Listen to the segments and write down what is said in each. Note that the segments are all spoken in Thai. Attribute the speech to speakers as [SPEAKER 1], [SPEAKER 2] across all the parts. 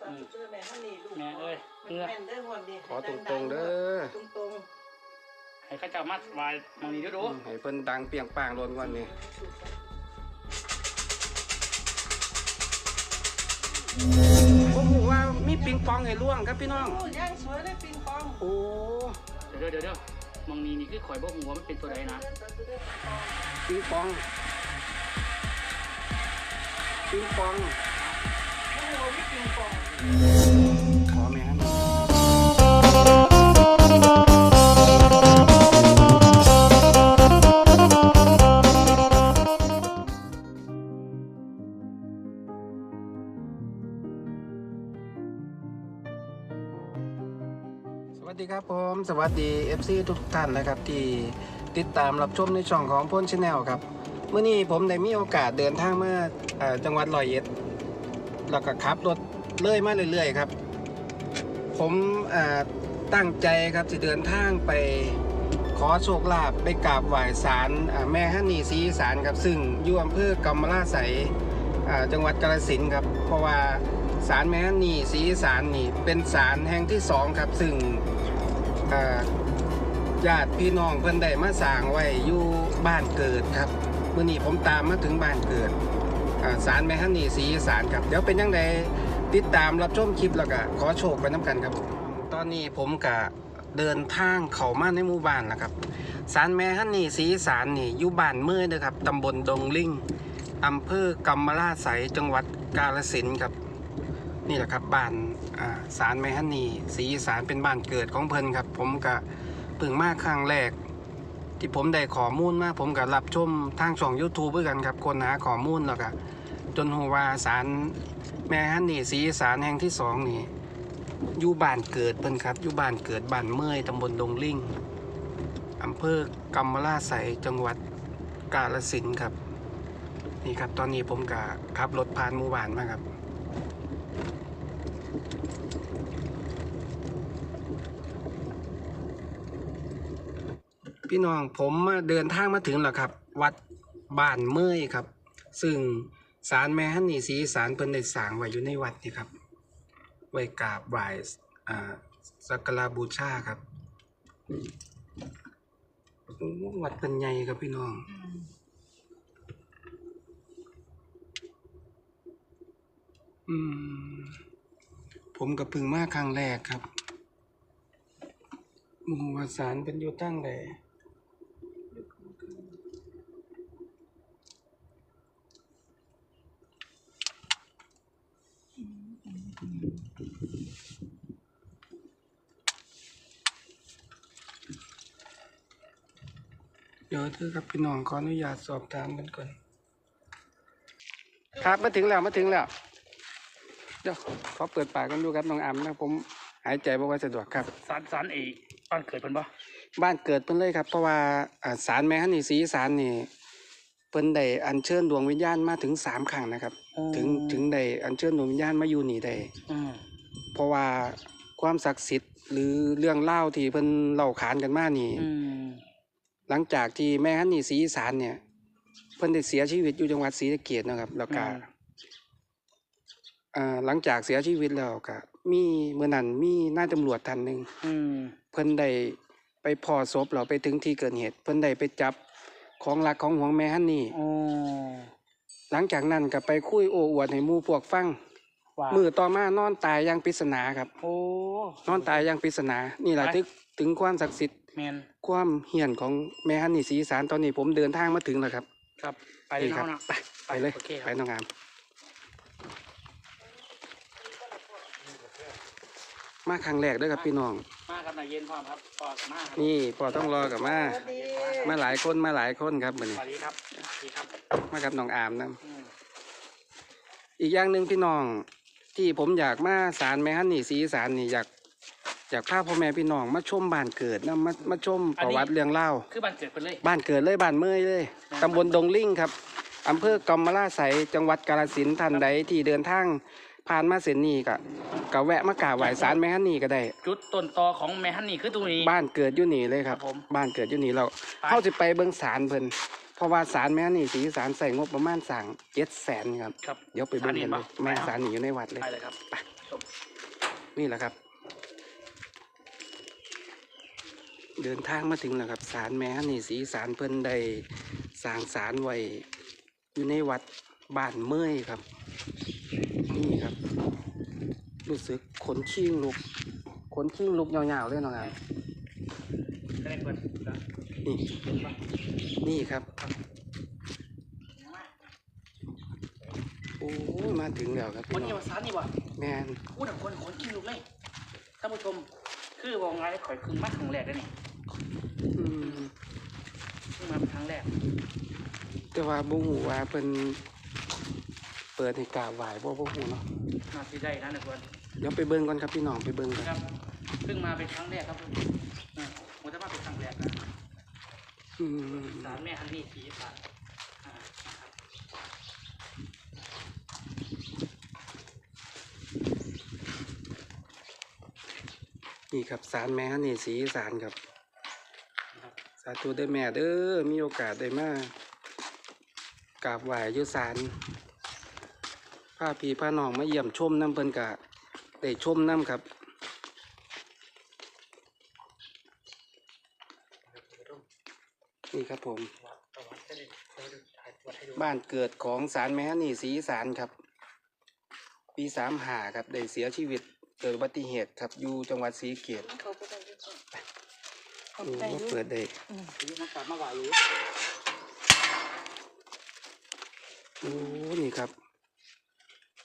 [SPEAKER 1] เด้อแม่ฮันนี่ลูก
[SPEAKER 2] แม่เอ้ย
[SPEAKER 1] มัน
[SPEAKER 2] เพื่อ
[SPEAKER 1] แม่นเด้อหวนดี
[SPEAKER 3] ขอตรงๆเด้อ
[SPEAKER 1] ตรง
[SPEAKER 2] ให้ข้าเจ้ามาไหวมองนี้ดูดู
[SPEAKER 3] ให้เพิ่นดังเปียงปางโดนก่อนนี่ผมหูว่ามีปิงปองให้ล่วงครับพี่น้อง
[SPEAKER 1] โอ้ย่างสวยเลยปิงปอง
[SPEAKER 3] โอ้
[SPEAKER 2] เดี๋ยวเดี๋ยวเดี๋ยวมองนี้นี่คือข่อยบ่หัวมันเป็นตัวใดนะ
[SPEAKER 1] ปิงปอง
[SPEAKER 3] ปิงปอง ขอแม่ฮันสวัสดีครับผมสวัสดี FC ทุกท่านนะครับที่ติดตามรับชมในช่องของพ่นชาแนลครับเมื่อนี้ผมได้มีโอกาสเดินทางมาจังหวัดร้อยเอ็ด แล้วก็ขับรถเลื่อยมาเรื่อยๆครับ ผมตั้งใจครับจะเดินทางไปขอโชคลาภไปกราบไหว้ศาลแม่ฮันนีศรีสารครับ ซึ่งอยู่อำเภอกำมะลาไสยจังหวัดกาฬสินธุ์ครับ เพราะว่าศาลแม่ฮันนีศรีสารนี่เป็นศาลแห่งที่สองครับ ซึ่งญาติพี่น้องเพิ่อนได้มาสร้างไว้อยู่บ้านเกิดครับเมื่อนี้ผมตามมาถึงบ้านเกิด สารแม่ฮันนี่สีสารครับ เดี๋ยวเป็นยังไงติดตามรับชมคลิปแล้วก็ขอโชคไปน้ำกันครับผมตอนนี้ผมกะเดินทางเข้ามาในหมู่บ้านแล้วครับสารแม่ฮันนี่สีสารนี่อยู่บ้านเมื่อนะครับตำบลดงลิงอำเภอกำมะลาไสยจังหวัดกาฬสินธุ์ครับ นี่แหละครับบ้านสารแม่ฮันนี่สีอีสารเป็นบ้านเกิดของเพิ่นครับ ผมกะเพิ่งมาครั้งแรก ที่ผมได้ข้อมูลมาผมก็รับชมทางช่อง YouTube ด้วยกันครับคนหาข้อมูลแล้วก็จนหัวาสารแม่ฮันนี่สีสารแห่งที่สองนี่อยู่บ้านเกิดเพิ่นครับอยู่บ้านเกิดบ้านเมื่อยตำบลดงลิงอำเภอกำมะลาไสจังหวัดกาฬสินครับ นี่ครับตอนนี้ผมก็ขับรถผ่านหมู่บ้านมาครับ พี่น้องผมมาเดินทางมาถึงแล้วครับ วัดบ้านเมื่อยครับ ซึ่งศาลแม่ฮันนี่สีสารเพิ่นได้สร้างไว้อยู่ในวัดนี่ครับ ไว้กราบไหว้สักการบูชาครับวัดเป็นใหญ่ครับพี่น้องอืมผมกับพึ่งมาครั้งแรกครับมูวาสารเป็นอยู่ตั้งแต่ เดี๋ยวเธอกับพี่น้องขออนุญาตสอบถามกันก่อน ครับมาถึงแล้วมาถึงแล้ว เดี๋ยวขอเปิดปากกันดูครับน้องอำนะผมหายใจบ่ค่อยสะดวกครับ
[SPEAKER 2] สารสารเอกบ้านเกิดเพิ่นบ่
[SPEAKER 3] บ้านเกิดเพิ่นเลยครับ เพราะว่าอ่าศาลแม่ฮันนี่ศรีอีสารนี่เพิ่นได้อัญเชิญดวงวิญญาณมาถึงสามครั้งนะครับ ถึงถึงได้อัญเชิญดวงวิญญาณมาอยู่นี่ได้
[SPEAKER 2] อืม
[SPEAKER 3] เพราะว่าความศักดิ์สิทธิ์หรือเรื่องเล่าที่เพิ่นเล่าขานกันมานี่
[SPEAKER 2] อืม
[SPEAKER 3] หลังจากที่แม่ฮันนี่ศรีอีสารเนี่ย เพิ่นได้เสียชีวิตอยู่จังหวัดศรีสะเกษนะครับ แล้วก็อ่าหลังจากเสียชีวิตแล้วก็มีเมื่อนั้นมีนายตำรวจท่านหนึ่ง
[SPEAKER 2] อืม
[SPEAKER 3] เพิ่นได้ไปพอศพเราไปถึงที่เกิดเหตุ เพิ่นได้ไปจับของรักของหวงแม่ฮันนี่
[SPEAKER 2] โอ้
[SPEAKER 3] หลังจากนั้นก็ไปคุยโอ้อวดให้หมู่พวกฟัง
[SPEAKER 2] ว่า
[SPEAKER 3] มือต่อมานอนตายอย่างปริศนาครับ
[SPEAKER 2] โอ้
[SPEAKER 3] นอนตายอย่างปริศนา นี่แหละ
[SPEAKER 2] ไป
[SPEAKER 3] ถึงถึงความศักดิ์สิทธิ์
[SPEAKER 2] แมน
[SPEAKER 3] ความเหี่ยนของแม่ฮันนี่ศรีอีสารตอนนี้ผมเดินทางมาถึงแล้วครับ
[SPEAKER 2] ครับ ไปเลย
[SPEAKER 3] นี่ครับ
[SPEAKER 2] เนาะนะ
[SPEAKER 3] ไปไปเลย
[SPEAKER 2] โอเคค
[SPEAKER 3] ไป
[SPEAKER 2] รับ
[SPEAKER 3] น้องงาม มาครั้งแรกเด้วยครับพี่น้อง
[SPEAKER 2] มาครับนายเย็นพร้อมครับปอดมาครับ
[SPEAKER 3] นี่ปอต้องรอกับมา
[SPEAKER 1] สวัสดี
[SPEAKER 3] มาหลายคนมาหลายคนครับมือ
[SPEAKER 2] ส
[SPEAKER 3] นี้
[SPEAKER 2] วัสดีครับสวัสดีครับ
[SPEAKER 3] มากับน้องอามนะ
[SPEAKER 2] อืม
[SPEAKER 3] อีกอย่างหนึ่งพี่น้องที่ผมอยากมาสารแม่ฮันนี่สีสารนี่อยาก อยากพาพ่อแม่พี่น้องมาชมบ้านเกิดนะมามาชมประวัติเรื่องเล่าว
[SPEAKER 2] คือบ้านเกิดเพิ่นเลย
[SPEAKER 3] บ้านเกิดเลยบ้านเมยเลยตำบลดงลิงครับอำเภอกำมะลาไสยจังหวัดกาฬสินธุ์ท่านใดที่เดินทางผ่านมาเส้นนี้ก็ก็แวะมากราบไหว้สารแม่ฮันนี่ก็ได้
[SPEAKER 2] จุดต้นตอของแม่ฮันนี่คือตรงนี้
[SPEAKER 3] บ้านเกิดอยู่นี่เลยครับ
[SPEAKER 2] ครับผม
[SPEAKER 3] บ้านเกิดอยู่นี่เรา
[SPEAKER 2] ไป
[SPEAKER 3] เข้าจะไปเบิ่งศาลเพิ่นเพราะว่าศาลแม่ฮันนี่สีสารใส่งบประมาณสั่งเจ็ดแสนครับ
[SPEAKER 2] ครับ
[SPEAKER 3] เดี๋ยวไปเบิ่งกันเลย
[SPEAKER 2] ศาลนี่ปะ
[SPEAKER 3] แม่
[SPEAKER 2] ไปเอา
[SPEAKER 3] ศาลนี่อยู่ในวัดเลย
[SPEAKER 2] ไปเลยครับ
[SPEAKER 3] ไป
[SPEAKER 2] ชม
[SPEAKER 3] นี่แหละครับ เดินทางมาถึงแล้วครับศาลแม่ฮันนี่สีสารเพิ่นได้สร้างศาลไว้อยู่ในวัดบ้านเมยครับ นี่ครับ รู้สึกขนชิงลุกขนชิงลุกยาวๆเลยเนาะครับ
[SPEAKER 2] ก็ได้เปิดก็
[SPEAKER 3] นี่
[SPEAKER 2] เห็นปะ
[SPEAKER 3] นี่ครับโอ้ยมาถึงแล้วครับ
[SPEAKER 2] วั
[SPEAKER 3] พี่
[SPEAKER 2] นนี้
[SPEAKER 3] น้อง
[SPEAKER 2] วันสารนี่วะ
[SPEAKER 3] แมน
[SPEAKER 2] พูดถึงคนขนขี้ลุกเลยท่านผู้ชม คือวงไงข่อยคืนมาครั้งแรกเลยนี่
[SPEAKER 3] อืม
[SPEAKER 2] เพิ่งมาเป็นค รั้งแรก
[SPEAKER 3] แต่ว่าบ่ฮู้ว่าเพิ่นเปิดให้กราบไหว้บ่บ่ฮู้เนาะ
[SPEAKER 2] มาที่ได้นะทุกคน
[SPEAKER 3] เดี๋ยวไปเบิ่งก่อนครับพี่น้องไปเบิ่งกัน
[SPEAKER 2] นะครับเพิ่งมาเป็นครั้งแรกครับอ่าผมจะมาเป็นครั้งแรกนะ
[SPEAKER 3] อืม
[SPEAKER 2] สารแม่ฮันนี่สีสารอ่านะครับ
[SPEAKER 3] นี่ครับศาลแม่ฮันนี่สีอีสานครับ สาธุเด้แม่เด้อมีโอกาสได้มากราบไหว้ยู่ศาลพาพี่พาหนองมาเยี่ยมชมน้ำเพิ่นกะได้ชมน้ำครับนี่ครับผม บ้านเกิดของสารแม่นี่สีสานครับ ปีสามหาครับได้เสียชีวิตเกิดอุบัติเหตุครับอยู่จังหวัดศรีเกียรติ
[SPEAKER 1] ด้
[SPEAKER 3] มา
[SPEAKER 1] ด้วย
[SPEAKER 3] เปิดได้
[SPEAKER 2] ทีนี้มากลับมาไหวอยู่
[SPEAKER 3] โอ้นี่ครับ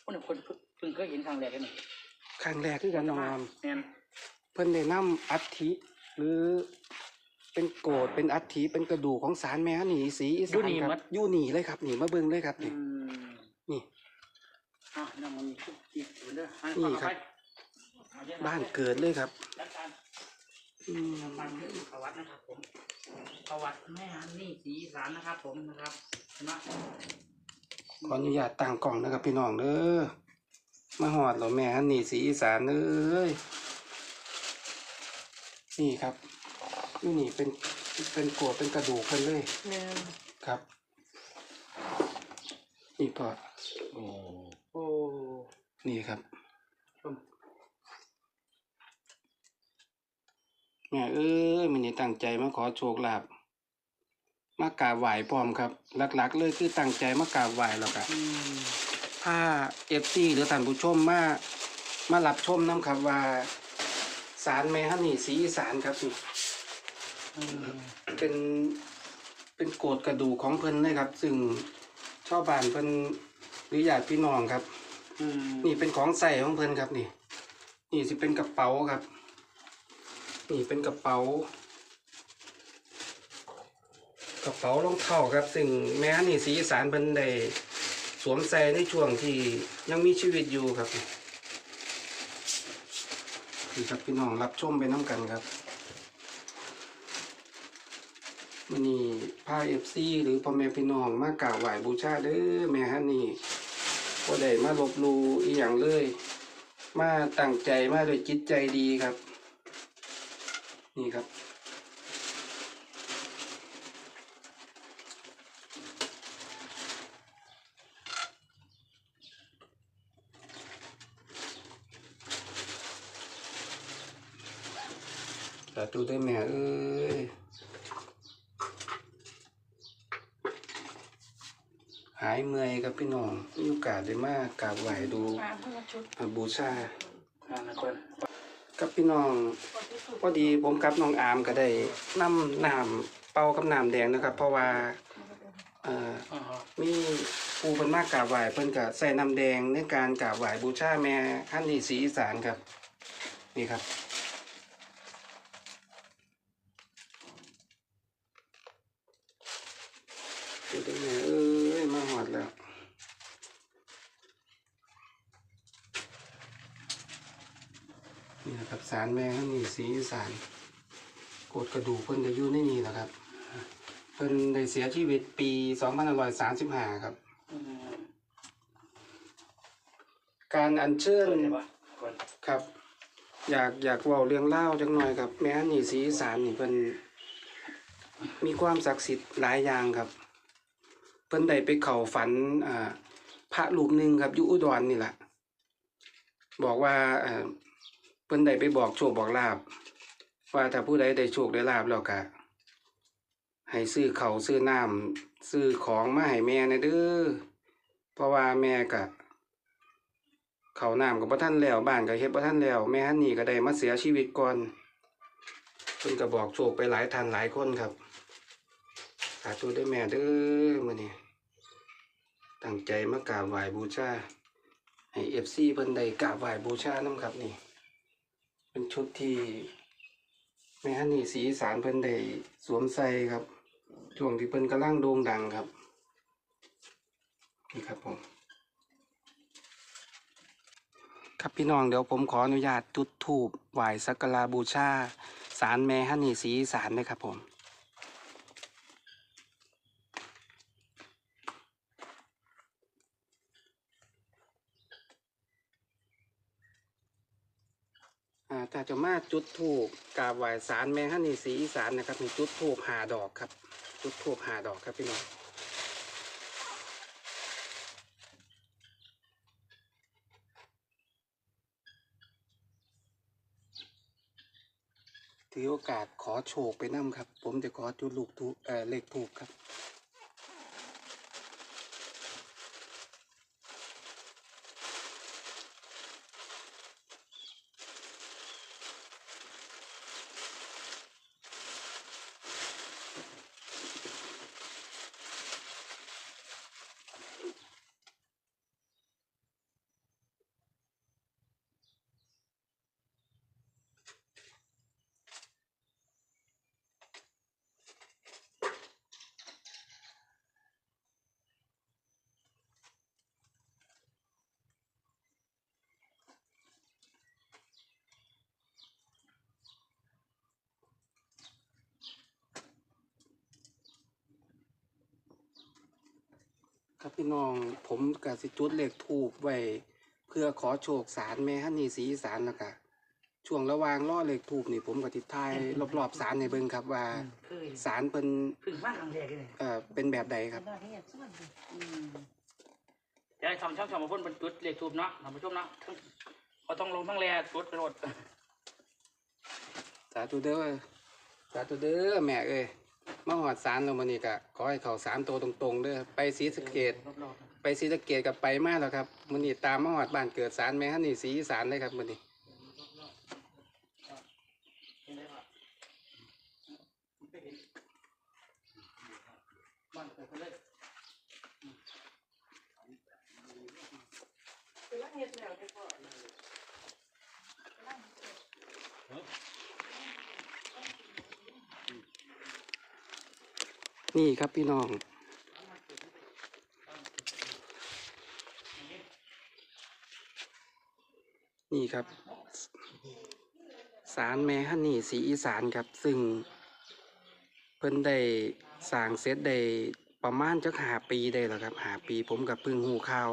[SPEAKER 2] คนหนึ่งคนเพิ่งเคยเห็นครั้งแรกเลยนี่
[SPEAKER 3] ครั้งแรกคือกันน้องอาม
[SPEAKER 2] แน่น
[SPEAKER 3] เพิ่นได้นำอัฐิหรือเป็นโกดเป็นอัฐิเป็นกระดูกของสารแม่ฮันนี่สีอีสานครับอยู่นี่เลยครับนี่มาเบิ่งเลยครับ
[SPEAKER 2] อื
[SPEAKER 3] นี่
[SPEAKER 2] ม
[SPEAKER 3] นี่
[SPEAKER 2] อะนั่งมันมีชุดอีกเหมือนเดิมอะ
[SPEAKER 3] นี่
[SPEAKER 2] ต่อ
[SPEAKER 3] ครับ
[SPEAKER 2] ไปเอเยอะะ
[SPEAKER 3] บ้านเกิดเลยครับ
[SPEAKER 2] แล้วการ
[SPEAKER 3] อืม
[SPEAKER 2] บ้านเกิดประวัตินะครับ ผม ประวัติแม่ฮันนี่สีอีสานนะครับ ผมนะครับเห็นไหม
[SPEAKER 3] ขออนุญาตตั้งกล่องนะครับพี่น้องเด้อมาหอดเหรอแม่ฮันนี่สีอีสานเอ้ยนี่ครับอยู่นี่เป็นเป็นโกดเป็นกระดูกเพิ่นเลย
[SPEAKER 1] หนึ่ง
[SPEAKER 3] ครับ นี่พอ
[SPEAKER 2] โอ้โอ้
[SPEAKER 3] นี่ครับ
[SPEAKER 2] ชม
[SPEAKER 3] แม่เอ้ยมันนี่ตั้งใจมาขอโชคลาภมากราบไหว้พร้อมครับ หลัก ๆ เลยคือตั้งใจมากราบไหว้แล้วก็
[SPEAKER 2] อืม
[SPEAKER 3] ถ้าเอฟซีหรือท่านผู้ชมมามารับชมน้ำครับว่าสารแม่ฮันนี่สีอีสานครับนี่
[SPEAKER 2] อืม
[SPEAKER 3] เป็นเป็นโกดกระดูกของเพิ่นเลยครับ ซึ่งชาวบ้านเพิ่นหรือญาติพี่น้องครับ
[SPEAKER 2] อืม
[SPEAKER 3] นี่เป็นของใส่ของเพิ่นครับนี่ นี่สิเป็นกระเป๋าครับ นี่เป็นกระเป๋า กระเป๋ารองเท้าครับ ซึ่งแม้นี่สีสานเพิ่นได้สวมใส่ในช่วงที่ยังมีชีวิตอยู่ครับนี่ครับพี่น้องรับชมไปน้ำกันครับมันนี่พาเอฟซีหรือพ่อแม่พี่น้องมากราบไหว้บูชาเด้อแม่ฮันนี่ก็ได้มาลบลูอีหยังเลย มาตั้งใจมาโดยจิตใจดีครับ นี่ครับ สาธุได้แม่เอ้ยหายเมื่อยครับพี่น้องมีโอกาสได้มากราบไหว้ดู
[SPEAKER 1] มาเพื่อชุด
[SPEAKER 3] อ่าบูชา
[SPEAKER 2] อ่านะคน
[SPEAKER 3] กับพี่น้อง
[SPEAKER 1] คนที่สุด
[SPEAKER 3] พอดีผมกับน้องอามก็ได้นำน้ำเป่ากับน้ำแดงนะครับ เพราะว่าเอ่อ
[SPEAKER 2] อ่าฮะ
[SPEAKER 3] มีปูเพิ่นมากกราบไหว้เพิ่นก็ใส่น้ำแดงในการกราบไหว้บูชาแม่ฮันนี่สีอีสานครับ นี่ครับ เดี๋ยวเดี๋ยวแม่เอ้ยมาหอดแล้ว นี่นะครับสารแม่ฮันนี่สีสานโกดกระดูกเพิ่นจะอยู่นนี้แหละครับ เพิ่นได้เสียชีวิตปี2535ครับ
[SPEAKER 2] อืม
[SPEAKER 3] การอัญเชิญ
[SPEAKER 2] เปิดได้ปะคน
[SPEAKER 3] ครับ อยากอยากเว้าเรื่องเล่าจังหน่อยครับ แม่นี่สีสานนี่เพิ่นมีความศักดิ์สิทธิ์หลายอย่างครับ เพิ่นได้ไปเข้าฝันอ่าพระรูปหนึ่งครับอยู่อุดรนี่แหละบอกว่า เอ่อเพิ่นได้ไปบอกโชคบอกลาบ ว่าถ้าผู้ใดได้โชคได้ลาบแล้วก็ให้ซื้อเขาซื้อน้ำซื้อของมาให้แม่นะเด้อเพราะว่าแม่ก็เขาน้ำก็บ่ทันแล้วบ้านก็เฮ็ดบ่ทันแล้วแม่ฮันนี่ก็ได้มาเสียชีวิตก่อนเพิ่นก็บอกโชคไปหลายท่านหลายคนครับสาธุเด้แม่เด้อมื้อนี้ตั้งใจมากราบไหว้บูชาให้เอฟซีเพิ่นได้กราบไหว้บูชานำครับนี่ เป็นชุดที่แม่ฮันนี่สีสารเพิ่นได้สวมใส่ครับ ช่วงที่เพิ่นกำลังโด่งดังครับ นี่ครับผม ครับพี่น้องเดี๋ยวผมขออนุญาตจุดธูปไหว้สักการะบูชาสารแม่ฮันนี่สีสารนะครับผม ถ้าจะมาจุดถูกกราบไหว้สารแมงฮันนี่สีอีสานนะครับมีจุดถูกหาดอกครับ จุดถูกหาดอกครับพี่น้องถือโอกาสขอโชคไปนํครับ ผมจะขอจุดลูกทูเอ่อเลขถูกครับ ครับพี่น้องผมกับสิจุดเลขทูบไว้เพื่อขอโชคสารแม่ฮันนี่สีอีสารแล้วก็ช่วงระหว่างล่อเลขทูบนี่ผมกับทิทายรอบๆสารในเบิ่งครับว่า
[SPEAKER 2] เคย
[SPEAKER 3] สารเป็น
[SPEAKER 2] เพึ่งมาครั้งแรกเลย
[SPEAKER 3] เอ่อเป็นแบบใดครับ
[SPEAKER 1] หน้าที่อยากส่วนดิ
[SPEAKER 2] อืมเดี๋ยวให้ทำช่องช่องมาพ่นบนจุดเลขทูบเนาะท่านผู้ชมเนาะทั้งก็ต้องลงทั้งแลจุดไปโหลด
[SPEAKER 3] สาธุเด้อสาธุเด้อแม่เอ้ย มาหอดสารเรามานี่กะขอให้เขาสามตัวตรงๆเด้อไปศรีสะเกด
[SPEAKER 2] รอบๆนะ
[SPEAKER 3] ไปศรีสะเกดกับไปมาแล้วครับมันนี่ตามมาหอดบ้านเกิดสารแม่ฮันนี่สีอีสารเลยครับมันนี่
[SPEAKER 2] เห็นไหมครับไม่เห็นมันเปิดไปเลย
[SPEAKER 1] คือละเฮ็ดแล้วได้พอ
[SPEAKER 3] นี่ครับพี่น้อง นี่ครับสารแม่ฮันนี่สีอีสานครับ ซึ่ง เพิ่นได้สร้างเสร็จได้ประมาณจักหาปีได้แล้วครับหาปีผมกับพึ่งหูข่าว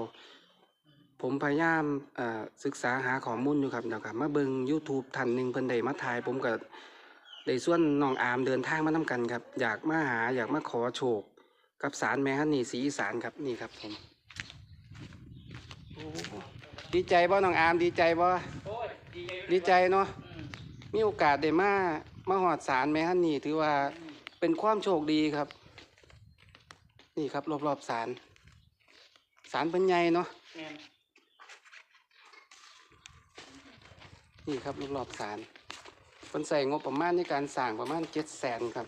[SPEAKER 3] ผมพยายามศึกษาหาข้อมูลอยู่ครับเดี๋ยวครับมาเบิง YouTube ท่านหนึ่งเพิ่นได้มาถ่ายผมก็ ได้ส่วนน้องอามเดินทางมานํกันครับ อยากมาหาอยากมาขอโชคกับสารแม่ฮันนี่สีอีสานครับนี่ครับผมดีใจบ่น้องอามดีใจบ่
[SPEAKER 2] ดีใจ
[SPEAKER 3] เนาะ
[SPEAKER 2] มี
[SPEAKER 3] โอกาสได้มามาหอดสารแม่ฮันนี่ถือว่าเป็นความโชคดีครับ นี่ครับรอบๆสารสารเป็นใหญ่เนาะ
[SPEAKER 2] น
[SPEAKER 3] นี่ครับรอบๆสาร คนใส่งบประมาณในการสร้างประมาณเจ็ดแสนครับ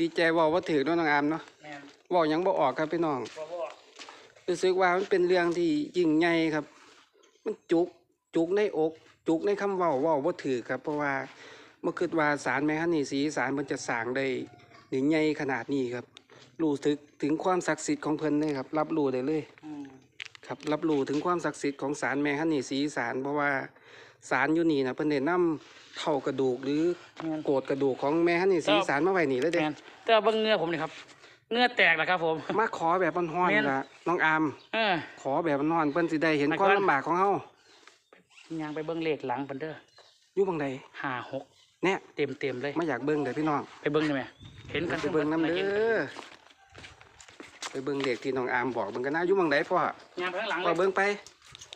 [SPEAKER 3] ดีใจเว่าว่าถือเนาะน้องอามเนาะ
[SPEAKER 2] แม่น
[SPEAKER 3] เว่าหยังบ่ออกครับพี่น้อง
[SPEAKER 2] บ่บ่
[SPEAKER 3] รู้สึกว่ามันเป็นเรื่องที่ยิ่งใหญ่ครับ มันจุกจุกในอกจจุกในคำเว้าเว้าบ่ถือครับ เพราะว่าบ่คิดว่าสารแม่ฮันนี่สีอีสารมันจะสร้างได้ได้ใหญ่ขนาดนี้ครับ รู้ถึกถึงความศักดิ์สิทธิ์ของเพิ่นเลยครับ รับรู้ได้เลย
[SPEAKER 2] อืม
[SPEAKER 3] ครับรับรู้ถึงความศักดิ์สิทธิ์ของสารแม่ฮันนี่สีอีสารเพราะว่า สารอยู่นี่นะเพิ่นได้นำเท่ากระดูกหรือ
[SPEAKER 2] แม่น
[SPEAKER 3] โกรธกระดูกของแม่ฮันนี่สีอีสารมาไว้นี่เลยเด้
[SPEAKER 2] แม่นแต่ว่าเบิ่งเหงือผมนี่ครับเหงือแตกแล้วครับผม
[SPEAKER 3] มาขอแบบฮ้อน
[SPEAKER 2] แม่น
[SPEAKER 3] ๆล่ะน้องอาม
[SPEAKER 2] เออ
[SPEAKER 3] ขอแบบฮ้อนๆเพิ่นสิได้เห็น
[SPEAKER 2] มา
[SPEAKER 3] ความ
[SPEAKER 2] ก่อน
[SPEAKER 3] ลำบากของเฮา
[SPEAKER 2] ย่างไปเบิ่งเลขหลังเพิ่นเด้อ
[SPEAKER 3] อยู่บังใด
[SPEAKER 2] ห้าหก
[SPEAKER 3] เนี่ย
[SPEAKER 2] เต็มเต็มๆเลย
[SPEAKER 3] มาอยากเบิ่งเด้อพี่น้อง
[SPEAKER 2] ไปเบิ่งได้ไหมเห็นกัน
[SPEAKER 3] ไปเบิ่งน้ำเด้
[SPEAKER 2] อ
[SPEAKER 3] อไปเบิ่งเด็กที่น้องอามบอกเบิ่งกันนะอยู่บังใดพ่อย่าง
[SPEAKER 2] ไปข้างหลังเล
[SPEAKER 3] พ่อยเบิ่งไป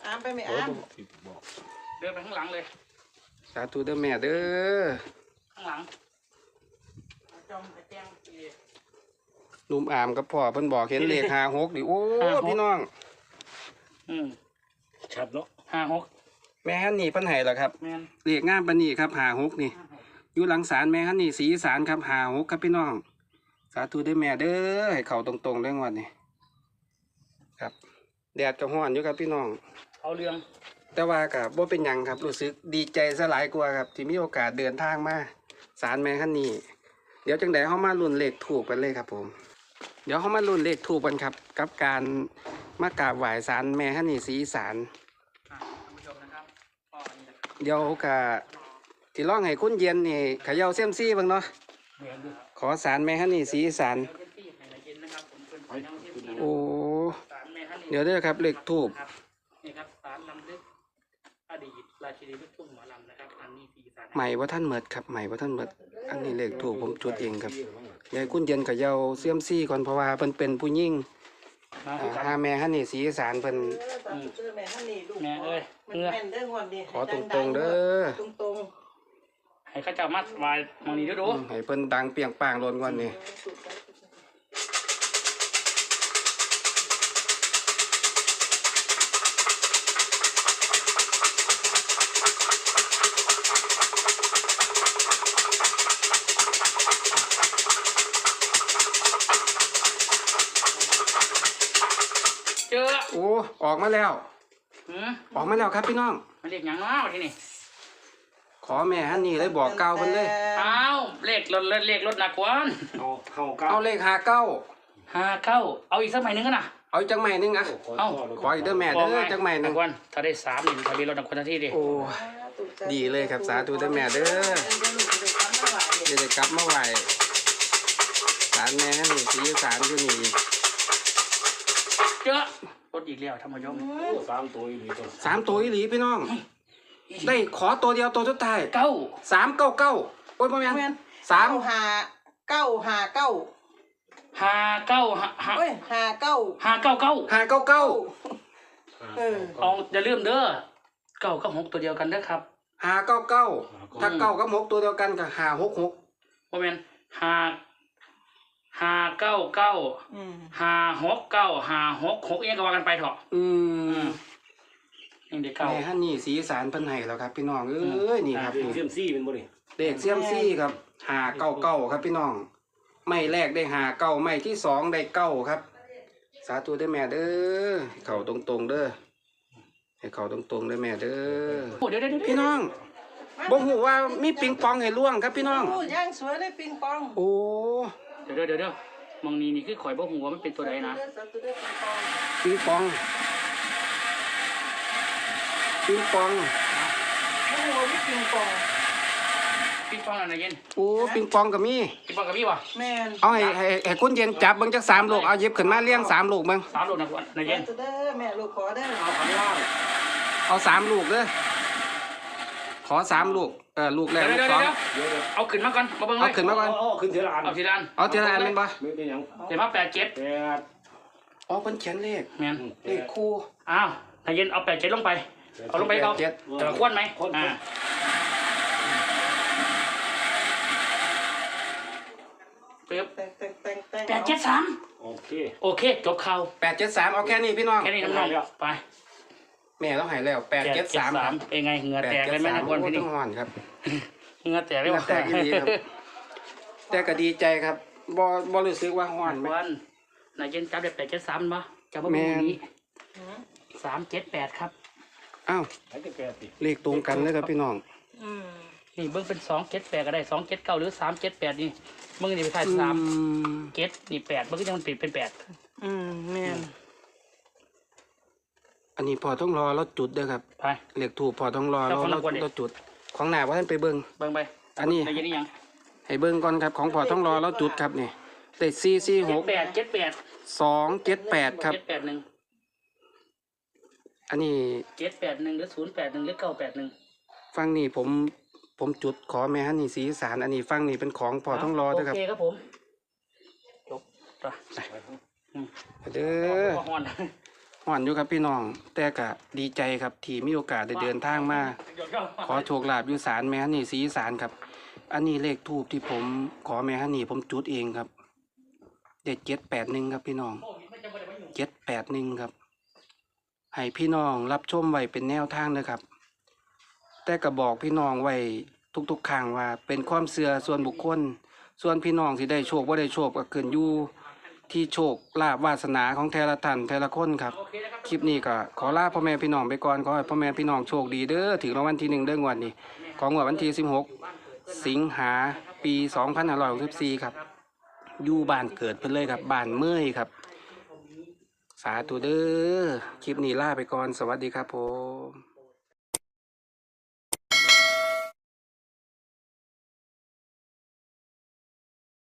[SPEAKER 1] อามไปไหมอาม
[SPEAKER 2] เดินไปข้างหลังเลย
[SPEAKER 3] สาธุเด้อแม่เด้อ
[SPEAKER 2] ข้างหลังจอมไปแจ้งอี
[SPEAKER 3] ลุมอามกับพ่อเพิ่นบอกเห็นเลข56ดิโอ้
[SPEAKER 2] ห้าหก
[SPEAKER 3] พี่น้อง
[SPEAKER 2] อืม
[SPEAKER 4] ชัดเนาะ
[SPEAKER 2] ห้าหก
[SPEAKER 3] แม่ฮันนี่เพิ่นให้แล้วครับ
[SPEAKER 2] แม่น
[SPEAKER 3] เลขงามปานนี้ครับ56นี่
[SPEAKER 2] ห้าหก
[SPEAKER 3] อยู่หลังศาลแม่ฮันนี่สีอีสารครับ56ครับพี่น้อง สาธุเด้อแม่เด้อให้เข้าตรงๆเด้องวดนี้ครับ แดดก็ร้อนอยู่ครับพี่น้อง
[SPEAKER 2] เอาเรื่อง
[SPEAKER 3] แต่ว่ากับบ่เป็นหยังครับ รู้สึกดีใจซะหลายกว่าครับ ที่มีโอกาสเดินทางมาศาลแม่ฮันนี่เดี๋ยวจังไดเฮามาลุ้นเลขถูกกันเลยครับผม เดี๋ยวเฮามาลุ้นเลขถูกกันครับ กับการมากราบไหว้ศาลแม่ฮันนี่สีอีสาน
[SPEAKER 2] อะท่านผู้ชมนะครับก็อันนี้นะครับ
[SPEAKER 3] เดี๋ยวก็ที่ร้องให้คุณเย็นนี่เขย่าเซียมซี่เบิ่งเนาะ
[SPEAKER 2] เหมือนดู
[SPEAKER 3] ขอศาลแม่ฮันนี่สีอีสาน
[SPEAKER 2] เดี๋ยวเจ้าที่ให้ละเย็นนะครับผมเป็นไปนั่งเทียบที่
[SPEAKER 3] โอ้
[SPEAKER 2] ศาลแม่ฮันนี่
[SPEAKER 3] เดี๋ยวเด้อครับเลขถูก
[SPEAKER 2] ครับนี่ครับศาลลำลึกอดีต ราชินีลูกทุ่งหมอลำนะครับอันนี้สีศาล
[SPEAKER 3] ใหม่ว่าท่านเมิดครับใหม่ว่าท่านเมิด อันนี้เลขถูกผมจุดเองครับเดี๋ยวให้คุณเย็นเขย่าเซียมซี่ก่อนเพราะว่าเพิ่นเป็นผู้หญิง
[SPEAKER 2] มา
[SPEAKER 3] อ่าหาแม่ฮันนี่สีอีสานเพิ่น
[SPEAKER 1] เออตามเจอแม่ฮันนี่ลูก
[SPEAKER 2] แม่เอ้ย
[SPEAKER 1] มัน
[SPEAKER 2] เหงือ
[SPEAKER 1] แม่นเด้องวดนี้
[SPEAKER 3] ขอตรงๆเด้อ
[SPEAKER 1] ตรงตรง
[SPEAKER 2] ให้เข้าเจ้ามัดวายมองนี้ดูดู
[SPEAKER 3] อืมให้เพิ่นดังเปรียงป่างโลนก่อนนี่
[SPEAKER 2] เอ
[SPEAKER 3] โอ้ออกมาแล้ว
[SPEAKER 2] หืม
[SPEAKER 3] ออกมาแล้วครับพี่น้อง
[SPEAKER 2] มันเรียกหยังเนาะที่นี่
[SPEAKER 3] ขอแม่ฮันนี่เลยบอกเก่าเพิ่นเลย
[SPEAKER 2] อ้าวเลขรถเลขรถหนักกว่า
[SPEAKER 4] เอาเข้าเก้า
[SPEAKER 3] เอาเลขหาเก้า
[SPEAKER 2] ห้าเก้าเอาอีกสักใหม่หนึงกันนะ
[SPEAKER 3] เอาอีกจังใหม่หนึงอะ
[SPEAKER 2] เอ้า
[SPEAKER 3] ขออีกเด้อแม่เด้อจังใหม่หนึง
[SPEAKER 2] กวนถ้าได้สามหนึ่งทะเบียนรถหนักคนทันทีดิ
[SPEAKER 3] โอ้ ดีเลยครับสาธุเด้อแม่เด้อจะได้กลับมาไหวศาลแม่ฮันนี่สีอีสานอยู่นี่อีก
[SPEAKER 2] เจอรถอีกแล้วท่านผู้ชม
[SPEAKER 4] สามตัวอีกตัว
[SPEAKER 3] สามตัวอีหลีพี่น้อง ได้ขอตัวเดียวตัวสุดท้าย
[SPEAKER 2] เก้า
[SPEAKER 3] สามเก้าเก้าโอ้ยพ่อ
[SPEAKER 1] แม่
[SPEAKER 3] แม่
[SPEAKER 1] น
[SPEAKER 3] นสาม
[SPEAKER 1] เก้าหาเก้าหาเก้า
[SPEAKER 2] ห้าเก้าห้าห้า
[SPEAKER 1] เอ้ยหาเก้า
[SPEAKER 2] ห้าเก้าเก้า
[SPEAKER 3] หาเก้าเก้า
[SPEAKER 1] เออ
[SPEAKER 2] เอาอย่าลืมเด้อเก้ากับหกตัวเดียวกันเด้อครับ
[SPEAKER 3] หาเก้าเก้าถ้าเก้ากับหกตัวเดียวกันก็หาหกหก
[SPEAKER 2] โมเมนห้า ห้าเก้าเก้า
[SPEAKER 1] อืม
[SPEAKER 2] ห้าหกเก้าห้าหกหกเองก็ว่ากันไปเถอะ
[SPEAKER 3] อืม
[SPEAKER 2] นี่เด็กเก้า
[SPEAKER 3] แม่ฮันนี่สีสารเพิ่นให้แล้วครับ พี่น้องเอ้ยนี่ครับ
[SPEAKER 4] เสียมซี่เป็นบ่นี่
[SPEAKER 3] เด็กเซียมซี่ครับหาเก้าเก้าครับพี่น้อง ไม่แรกได้หาเก้าไม่ที่สองได้เก้าครับ สาธุเด้อแม่เด้อให้เข่าตรงๆเด้อให้เข่าตรงๆเด้อแม่เด้อ
[SPEAKER 2] โอ้เดี๋ยวเดี๋ยวเดี๋ยว
[SPEAKER 3] พี่น้องบ่ฮู้ว่ามีปิงปองให้ล่วงครับพี่น้อง
[SPEAKER 1] โอ้ย่างสวยเลยปิงปอง
[SPEAKER 3] โอ้
[SPEAKER 2] เดี๋ยวเดี๋ยวเดี๋ยวเดี๋ยวมองนี้นี่คือข่อยบ่หัวามันเป็นตัวใดนะ
[SPEAKER 1] เด้อสาธุเด้อปิงปอง
[SPEAKER 3] ปิงปองปิงปอง
[SPEAKER 1] โอ้โหนี่ปิงปอง
[SPEAKER 2] พี่ป้องอะไรเย็น
[SPEAKER 3] โอ้ปิงปองก็มี
[SPEAKER 2] พี่ป้องกับพี่วะ
[SPEAKER 1] แม่น
[SPEAKER 3] เอาให้ให้ให้คุณเย็นจับเบิ่งจักสามลูกเอาหยิบขึ้นมาเลี้ยงสามลูกเบิ่ง
[SPEAKER 2] สามลูกนะกวนนายเย็น
[SPEAKER 1] สาธุเด้อแม่ลูกขอเด้อ
[SPEAKER 2] เอาข้างล่าง
[SPEAKER 3] เอาสามลูกเด้อขอสามลูก เออลูกแร
[SPEAKER 2] เดี๋
[SPEAKER 3] ก
[SPEAKER 2] ยว
[SPEAKER 3] ลูก
[SPEAKER 2] เดี๋ยว
[SPEAKER 3] สอง
[SPEAKER 2] เดี๋ยว
[SPEAKER 4] เดี๋ยวเดี๋ยว
[SPEAKER 2] เอาขึ้นมาก่อนมาเบิ่งเล
[SPEAKER 3] เอา
[SPEAKER 2] ย
[SPEAKER 3] ขึ้นมาก่อน
[SPEAKER 4] เอาขึ้นทีละอัน
[SPEAKER 2] เอาทีละอัน
[SPEAKER 3] เอาทีละอันแม่นบ่
[SPEAKER 4] ไม่เป็นหยัง
[SPEAKER 2] เดี๋ยวมาแปดเจ็ด
[SPEAKER 4] แปด
[SPEAKER 3] อ๋อเพิ่นเขียนเลข
[SPEAKER 2] แม่น
[SPEAKER 3] เลขคู่
[SPEAKER 2] อ้าวนายเย็นเอาแปดเจ็ดลงไป เอาลงไปเอา
[SPEAKER 3] เจ็ด
[SPEAKER 2] แต่ละควรไหมอ่าปึ๊บ
[SPEAKER 1] แต่งแต่งแต่งแต่ง
[SPEAKER 2] แปดเจ็ดสาม
[SPEAKER 4] โอเค
[SPEAKER 2] โอเคจบข่าว
[SPEAKER 3] แปดเจ็ดสามเอาแค่นี้พี่น้อง
[SPEAKER 2] แค่นี้น้องๆไป
[SPEAKER 3] แม่ต้องใหายแล้วแปดเจ็ดสามครับ
[SPEAKER 2] เป็นไงเหงื่อ
[SPEAKER 3] แปด
[SPEAKER 2] แตก
[SPEAKER 3] เจ็
[SPEAKER 2] เล
[SPEAKER 3] ด
[SPEAKER 2] ยไหม
[SPEAKER 3] สาม
[SPEAKER 2] นะกวน
[SPEAKER 3] โอ้
[SPEAKER 2] พี่
[SPEAKER 3] ต้
[SPEAKER 2] นี่
[SPEAKER 3] องห่อนครับ
[SPEAKER 2] เหงื่อแตกเลย
[SPEAKER 3] เหงื่
[SPEAKER 2] วะ
[SPEAKER 3] อแตกอีหลีครับ แต่ก็ดีใจครับบ่บ่รู้สึกว่าห่อนไหม
[SPEAKER 2] วันนายเย็นจับได้แปดเจ็ดสามปะจับมา
[SPEAKER 3] แม่
[SPEAKER 2] เบิ่ง
[SPEAKER 3] น
[SPEAKER 2] นี้สามเจ็ดแปดครับ
[SPEAKER 3] อ้าว
[SPEAKER 4] ให้แต่แปดสิ
[SPEAKER 3] เลขตรงกันเลยครับพี่น้อง
[SPEAKER 1] อืม
[SPEAKER 2] นี่เบิ้งเป็นสองเจ็ดแปดก็ได้สองเจ็ดเก้าหรือสามเจ็ดแปดนี่มึงนี่ไปถ่ายสาม
[SPEAKER 3] อืม
[SPEAKER 2] เจ็ดนี่แปดมันก็ยังมันปิดเป็นแปด
[SPEAKER 1] อืมแม่น
[SPEAKER 3] อันนี้พอต้องรอเราจุดเด้อครับ
[SPEAKER 2] ไป
[SPEAKER 3] เลขถูกพอต้องรอ
[SPEAKER 2] แล้
[SPEAKER 3] เรา
[SPEAKER 2] วของ
[SPEAKER 3] เรา
[SPEAKER 2] รางวัลดิ
[SPEAKER 3] เราจุด ของหน้าว่าท่านไปเบิ่ง
[SPEAKER 2] เบิ้งไป
[SPEAKER 3] อันนี้
[SPEAKER 2] ในยันนี่ยัง
[SPEAKER 3] ให้เบิ่งก่อนครับ ของพอต้องรอเราจุดครับนี่ได้สี่สี่ห
[SPEAKER 2] เจ็ด
[SPEAKER 3] ก
[SPEAKER 2] แปดเจ็ดแปด
[SPEAKER 3] สองเจ็ดแปดครับ
[SPEAKER 2] เจ็ดแปดหนึ่ง
[SPEAKER 3] อันนี้
[SPEAKER 2] เจ็ดแปดหนึ่งหรือศูนย์แปดหนึ่งหรือเก้าแปดหนึ่ง
[SPEAKER 3] ฟังนี่ผมผมจุดขอแม่ฮันนี่สีอีสารอันนี้ฟังนี่เป็นของพอต้องรอเด้อครับ
[SPEAKER 2] โอเคครับผม จบไป
[SPEAKER 3] เด้อ
[SPEAKER 2] ฮอน
[SPEAKER 3] ห่อนอยู่ครับพี่น้อง แต่ก็ดีใจครับที่มีโอกาสได้เดินทางมา ขอโชคลาภอยู่ศาลแม่ฮันนี่สีอีสารครับ อันนี้เลขทูบที่ผมขอแม่ฮันนี่ผมจุดเองครับเด็ดเจ็ดแปดหนึ่งครับพี่น้องเจ็ดแปดหนึ่งครับ ให้พี่น้องรับชมไว้เป็นแนวทางนะครับ แต่ก็บอกพี่น้องไว้ทุกๆครั้งว่าเป็นความเสื่อส่วนบุคคล ส่วนพี่น้องที่ได้โชคว่าได้โชคก็เกินอยู่ ที่โชคลาภวาสนาของแต่ละท่านแต่ละคนครับ คลิปนี้ก็ขอลาพ่อแม่พี่น้องไปก่อนขอให้พ่อแม่พี่น้องโชคดีเด้อถึงรางวัลที่หนึ่งเด้องวดนี้ ของงวดวันที่16สิงหาปี2564ครับอยู่บ้านเกิดเพิ่นเลยครับบ้านเมื่อยครับ สาธุเด้อคลิปนี้ลาไปก่อนสวัสดีครับผม